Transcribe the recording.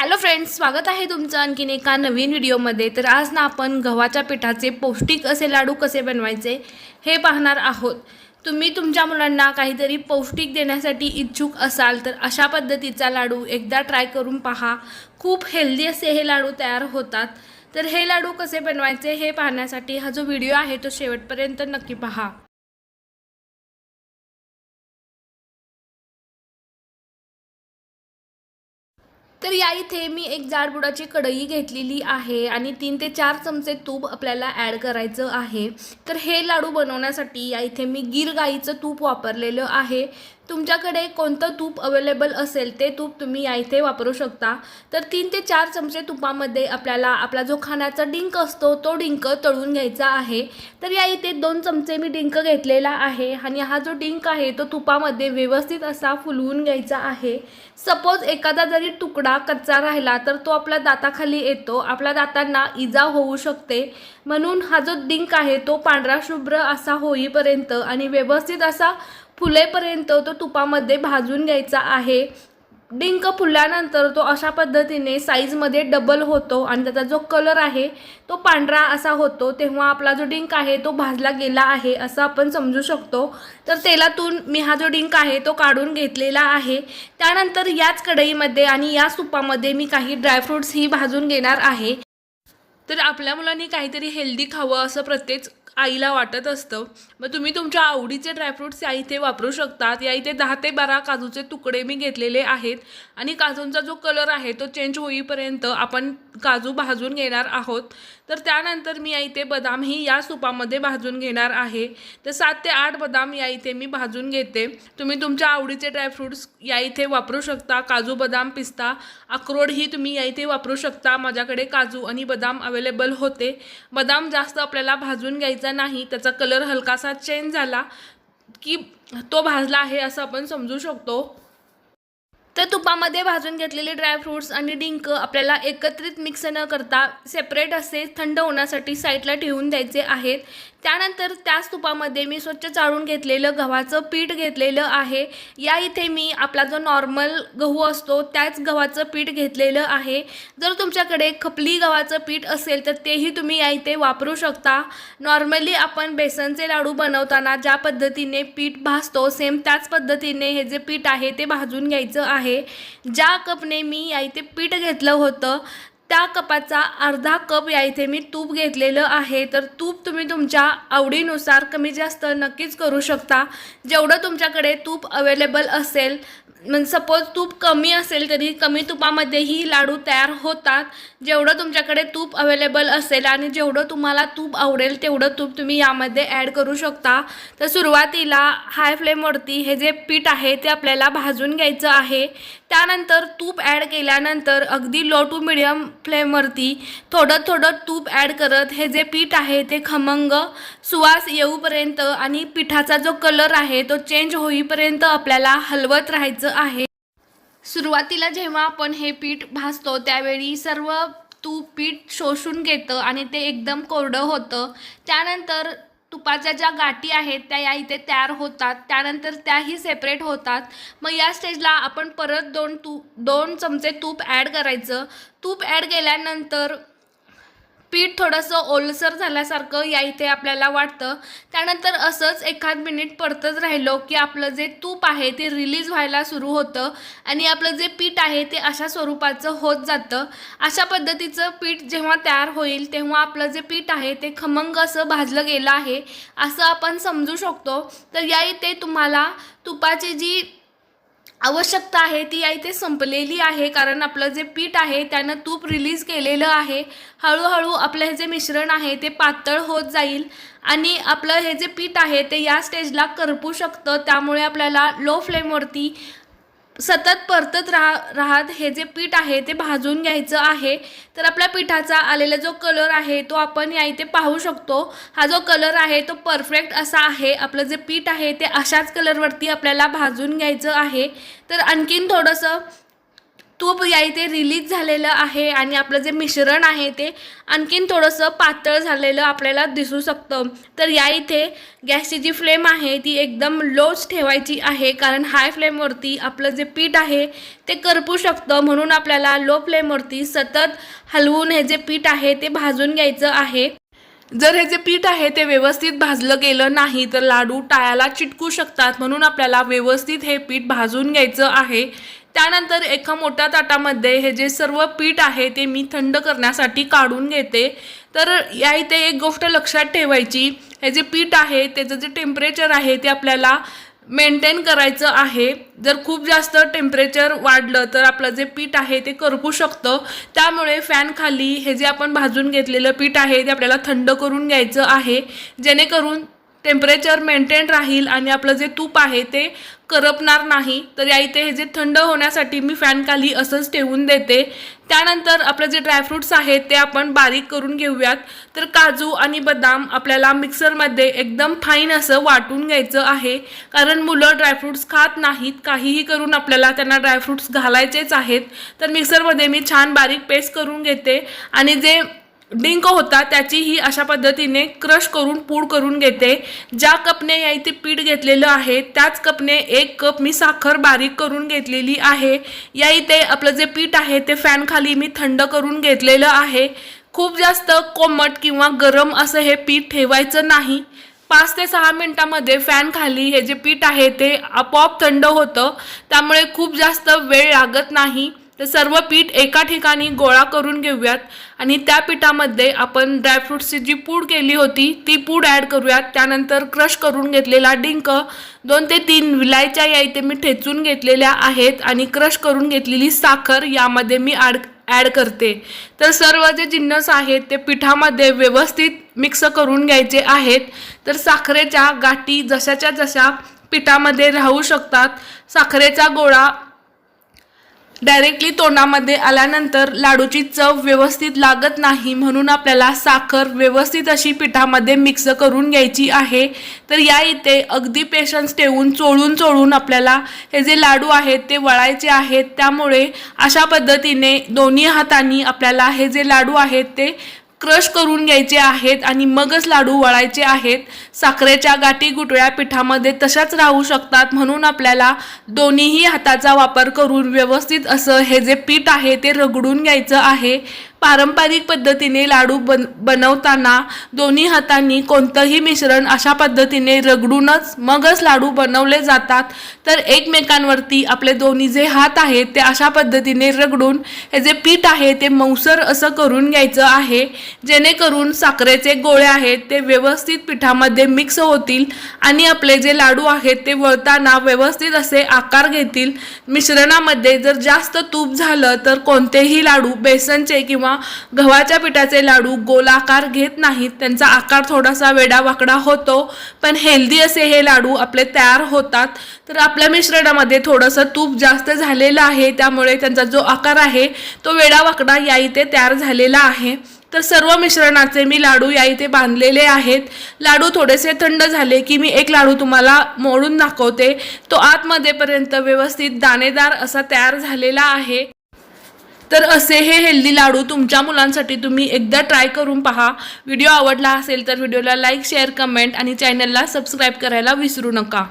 Hello friends स्वागत आहे तुमचं आणखीन एका नवीन व्हिडिओमध्ये. तर आज ना आपण गव्हाच्या पिठाचे पौष्टिक असे लाडू कसे बनवायचे हे पाहणार आहोत. तुम्ही तुमच्या मुलांना काहीतरी पौष्टिक देण्यासाठी इच्छुक असाल तर अशा पद्धतीचा लाडू एकदा ट्राय करून पहा. खूप हेल्दी असे हे लाडू तयार होतात. तर हे लाडू कसे बनवायचे हे पाहण्यासाठी हा जो व्हिडिओ आहे तो शेवटपर्यंत नक्की पहा. तर या इथे मी एक जाडबुडाची कढई घेतलेली आहे आणि तीन ते चार चमचे तूप आपल्याला ॲड करायचं आहे. तर हे लाडू बनवण्यासाठी या इथे मी गिर गाईचं तूप वापरलेलं आहे. तुमच्याकडे कोणतं तूप अवेलेबल असेल ते तूप तुम्ही या इथे वापरू शकता. तर तीन ते चार चमचे तुपामध्ये आपल्याला आपला जो खाण्याचा डिंक असतो तो डिंक तळून घ्यायचा आहे. तर या इथे दोन चमचे मी डिंक घेतलेला आहे आणि हा जो डिंक आहे तो तुपामध्ये व्यवस्थित असा फुलवून घ्यायचा आहे. सपोज एखादा जरी तुकडा कच्चा राहिला तर तो आपल्या दाताखाली येतो. आपल्या दातांना इजा होऊ शकते. म्हणून हा जो डिंक आहे तो पांढरा शुभ्र असा होईपर्यंत आणि व्यवस्थित असा फुलेपर्यंत तो तुपामध्ये भाजून घ्यायचा आहे. डिंक फुलल्यानंतर तो अशा पद्धतीने साईजमध्ये डबल होतो आणि त्याचा जो कलर आहे तो पांढरा असा होतो. तेव्हा आपला जो डिंक आहे तो भाजला गेला आहे असं आपण समजू शकतो. तर तेलातून मी हा जो डिंक आहे तो काढून घेतलेला आहे. त्यानंतर याच कढईमध्ये आणि या तुपामध्ये मी काही ड्रायफ्रूट्सही भाजून घेणार आहे. तर आपल्या मुलांनी काहीतरी हेल्दी खावं असं प्रत्येक आईला वाटत असतं. मग तुम्ही तुमच्या आवडीचे ड्रायफ्रूट्स या इथे वापरू शकतात. या इथे दहा ते बारा काजूचे तुकडे मी घेतलेले आहेत. आणि काजूंचा जो कलर आहे तो चेंज होईपर्यंत आपण काजू भाजून घेणार आहोत. तर त्यानंतर मी या इथे बदामही या सुपामध्ये भाजून घेणार आहे. तर सात ते आठ बदाम या इथे मी भाजून घेते. तुम्ही तुमच्या आवडीचे ड्रायफ्रूट्स या इथे वापरू शकता. काजू बदाम पिस्ता अक्रोडही तुम्ही या इथे वापरू शकता. माझ्याकडे काजू आणि बदाम अवेलेबल अवेलेबल होते. बदाम जास्त आपल्याला भाजून घ्यायचा नाही त्याचा कलर हलकासा चेंज झाला की तो भाजला आहे असं आपण समजू शकतो. तर तुपामध्ये भाजून घेतलेले ड्रायफ्रूट्स आणि डिंक आपल्याला एकत्रित मिक्स न करता सेपरेट असे थंड होण्यासाठी साईडला ठेवून द्यायचे आहेत. त्यानंतर त्याच तुपामध्ये मी स्वच्छ चाळून घेतलेलं गव्हाचं पीठ घेतलेलं आहे. या इथे मी आपला जो नॉर्मल गहू असतो त्याच गव्हाचं पीठ घेतलेलं आहे. जर तुमच्याकडे खपली गव्हाचं पीठ असेल तर तेही तुम्ही या इथे वापरू शकता. नॉर्मली आपण बेसनचे लाडू बनवताना ज्या पद्धतीने पीठ भाजतो सेम त्याच पद्धतीने हे जे पीठ आहे ते भाजून घ्यायचं आहे. ज्या कपने मी या इथे पीठ घेतलं होतं त्या कपाचा अर्धा कप या इथे मी तूप घेतलेलं आहे. तर तूप तुम्ही तुमच्या आवडीनुसार कमी जास्त नक्कीच करू शकता. जेवढं तुमच्याकडे तूप अवेलेबल असेल मग सपोज तूप कमी असेल तरी कमी तुपामध्येही लाडू तयार होतात. जेवढं तुमच्याकडे तूप अवेलेबल असेल आणि जेवढं तुम्हाला तूप आवडेल तेवढं तूप तुम्ही यामध्ये ॲड करू शकता. तर सुरुवातीला हाय फ्लेमवरती हे जे पीठ आहे ते आपल्याला भाजून घ्यायचं आहे. त्यानंतर तूप ॲड केल्यानंतर अगदी लो टू मिडियम फ्लेमवरती थोडं थोडं तूप ॲड करत हे जे पीठ आहे ते खमंग सुवास येऊपर्यंत आणि पिठाचा जो कलर आहे तो चेंज होईपर्यंत आपल्याला हलवत राहायचं आहे. सुरुवातीला जेव्हा आपण हे पीठ भाजतो त्यावेळी सर्व तूप पीठ शोषून घेतं आणि ते एकदम कोरडं होतं. त्यानंतर तुपाच्या ज्या गाठी आहेत त्या या इथे तयार होतात. त्यानंतर त्याही सेपरेट होतात. मग या स्टेजला आपण परत दोन तू दोन चमचे तूप ॲड करायचं. तूप ॲड केल्यानंतर पीठ थोडंसं ओलसर झाल्यासारखं या इथे आपल्याला वाटतं. त्यानंतर असंच एखाद मिनिट परतच राहिलो की आपलं जे तूप आहे ते रिलीज व्हायला सुरू होतं आणि आपलं जे पीठ आहे ते अशा स्वरूपाचं होत जातं. अशा पद्धतीचं पीठ जेव्हा तयार होईल तेव्हा आपलं जे पीठ आहे ते खमंग असं भाजलं गेलं आहे असं आपण समजू शकतो. तर या इथे तुम्हाला तुपाची जी आवश्यकता आहे ती या इथे संपलेली आहे कारण आपलं जे पीठ आहे त्यानं तूप रिलीज केलेलं आहे. हळूहळू आपलं हे जे मिश्रण आहे ते पातळ होत जाईल. आणि आपलं हे जे पीठ आहे ते या स्टेजला करपू शकतं. त्यामुळे आपल्याला लो फ्लेमवरती सतत परतत राह राहत हे जे पीठ आहे ते भाजून घ्यायचं आहे. तर आपल्या पिठाचा आलेला जो कलर आहे तो आपण या इथे पाहू शकतो. हा जो कलर आहे तो परफेक्ट असा आहे. आपलं जे पीठ आहे ते अशाच कलरवरती आपल्याला भाजून घ्यायचं आहे. तर आणखीन थोडंसं तूप या इथे रिलीज झालेलं आहे आणि आपलं जे मिश्रण आहे ते आणखीन थोडंसं पातळ झालेलं आपल्याला दिसू शकतं. तर या इथे गॅसची जी फ्लेम आहे ती एकदम लोच ठेवायची आहे. कारण हाय फ्लेमवरती आपलं जे पीठ आहे ते करपू शकतं. म्हणून आपल्याला लो फ्लेमवरती सतत हलवून हे जे पीठ आहे ते भाजून घ्यायचं आहे. जर हे जे पीठ आहे ते व्यवस्थित भाजलं गेलं नाही तर लाडू टाळ्याला चिटकू शकतात. म्हणून आपल्याला व्यवस्थित हे पीठ भाजून घ्यायचं आहे. त्यानंतर एका मोठ्या ताटामध्ये हे जे सर्व पीठ आहे ते मी थंड करण्यासाठी काढून घेते. तर या इथे एक गोष्ट लक्षात ठेवायची हे जे पीठ आहे त्याचं जे टेम्परेचर आहे ते आपल्याला मेंटेन करायचं आहे. जर खूप जास्त टेम्परेचर वाढलं तर आपलं जे पीठ आहे ते करपू शकतं. त्यामुळे फॅन खाली हे जे आपण भाजून घेतलेलं पीठ आहे ते आपल्याला थंड करून घ्यायचं आहे. जेणेकरून टेम्परेचर मेंटेन राहील आणि आपलं जे तूप आहे ते करपणार नाही. तर या इथे हे जे थंड होण्यासाठी मी फॅन खाली असंच ठेवून देते. त्यानंतर आपले जे ड्रायफ्रूट्स आहेत ते आपण बारीक करून घेऊयात. तर काजू आणि बदाम आपल्याला मिक्सरमध्ये एकदम फाईन असं वाटून घ्यायचं आहे. कारण मुलं ड्रायफ्रूट्स खात नाहीत काहीही करून आपल्याला त्यांना ड्रायफ्रूट्स घालायचेच आहेत. तर मिक्सरमध्ये मी छान बारीक पेस्ट करून घेते. आणि जे डिंक होता त्याची ही अशा पद्धतीने क्रश करून पूड करून घेते. ज्या कपने या इथे पीठ घेतलेलं आहे त्याच कपने एक कप मी साखर बारीक करून घेतलेली आहे. या इथे आपलं जे पीठ आहे ते फॅनखाली मी थंड करून घेतलेलं आहे. खूप जास्त कोमट किंवा गरम असं हे पीठ ठेवायचं नाही. पाच ते सहा मिनटामध्ये फॅन खाली हे जे पीठ आहे ते आपोआप थंड होतं. त्यामुळे खूप जास्त वेळ लागत नाही. तर सर्व पीठ एका ठिकाणी गोळा करून घेऊयात. आणि त्या पिठामध्ये आपण ड्रायफ्रुट्सची जी पूड केली होती ती पूड ॲड करूयात. त्यानंतर क्रश करून घेतलेला डिंक दोन ते तीन विलायच्या या इथे मी ठेचून घेतलेल्या आहेत आणि क्रश करून घेतलेली साखर यामध्ये मी ॲड ॲड करते. तर सर्व जे जिन्नस आहेत ते पिठामध्ये व्यवस्थित मिक्स करून घ्यायचे आहेत. तर साखरेच्या गाठी जशाच्या जशा पिठामध्ये राहू शकतात. साखरेचा गोळा डायरेक्टली तोंडामध्ये आल्यानंतर लाडूची चव व्यवस्थित लागत नाही म्हणून आपल्याला साखर व्यवस्थित अशी पिठामध्ये मिक्स करून घ्यायची आहे. तर या इथे अगदी पेशन्स ठेवून चोळून चोळून आपल्याला हे जे लाडू आहेत ते वळायचे आहेत. त्यामुळे अशा पद्धतीने दोन्ही हातांनी आपल्याला हे जे लाडू आहेत ते क्रश करून घ्यायचे आहेत आणि मगच लाडू वळायचे आहेत. साखरेच्या गाठी गुटळ्या पिठामध्ये तशाच राहू शकतात म्हणून आपल्याला दोन्हीही हाताचा वापर करून व्यवस्थित असं हे जे पीठ आहे ते रगडून घ्यायचं आहे. पारंपरिक पद्धतीने लाडू बन बनवताना दोन्ही हातांनी कोणतंही मिश्रण अशा पद्धतीने रगडूनच मगच लाडू बनवले जातात. तर एकमेकांवरती आपले दोन्ही जे हात आहेत ते अशा पद्धतीने रगडून हे जे पीठ आहे ते मौसर असं करून घ्यायचं आहे. जेणेकरून साखरेचे गोळे आहेत ते व्यवस्थित पिठामध्ये मिक्स होतील आणि आपले जे लाडू आहेत ते वळताना व्यवस्थित असे आकार घेतील. मिश्रणामध्ये जर जास्त तूप झालं तर कोणतेही लाडू बेसनचे किंवा किंवा गव्हाच्या पिठाचे लाडू गोलाकार घेत नाहीत त्यांचा आकार थोडासा वेडावाकडा होतो. पण हेल्दी असे हे लाडू आपले तयार होतात. तर आपल्या मिश्रणामध्ये थोडंसं तूप जास्त झालेलं आहे त्यामुळे त्यांचा जो आकार आहे तो वेडावाकडा या इथे तयार झालेला आहे. तर सर्व मिश्रणाचे मी लाडू या इथे बांधलेले आहेत. लाडू थोडेसे थंड झाले की मी एक लाडू तुम्हाला मोडून दाखवते. तो आतमध्येपर्यंत व्यवस्थित दाणेदार असा तयार झालेला आहे. तर असे हे हेल्दी लाडू तुमच्या मुलांसाठी तुम्ही एकदा ट्राय करून पहा. व्हिडिओ आवडला असेल तर व्हिडिओला लाईक शेअर कमेंट आणि चॅनलला सबस्क्राईब करायला विसरू नका.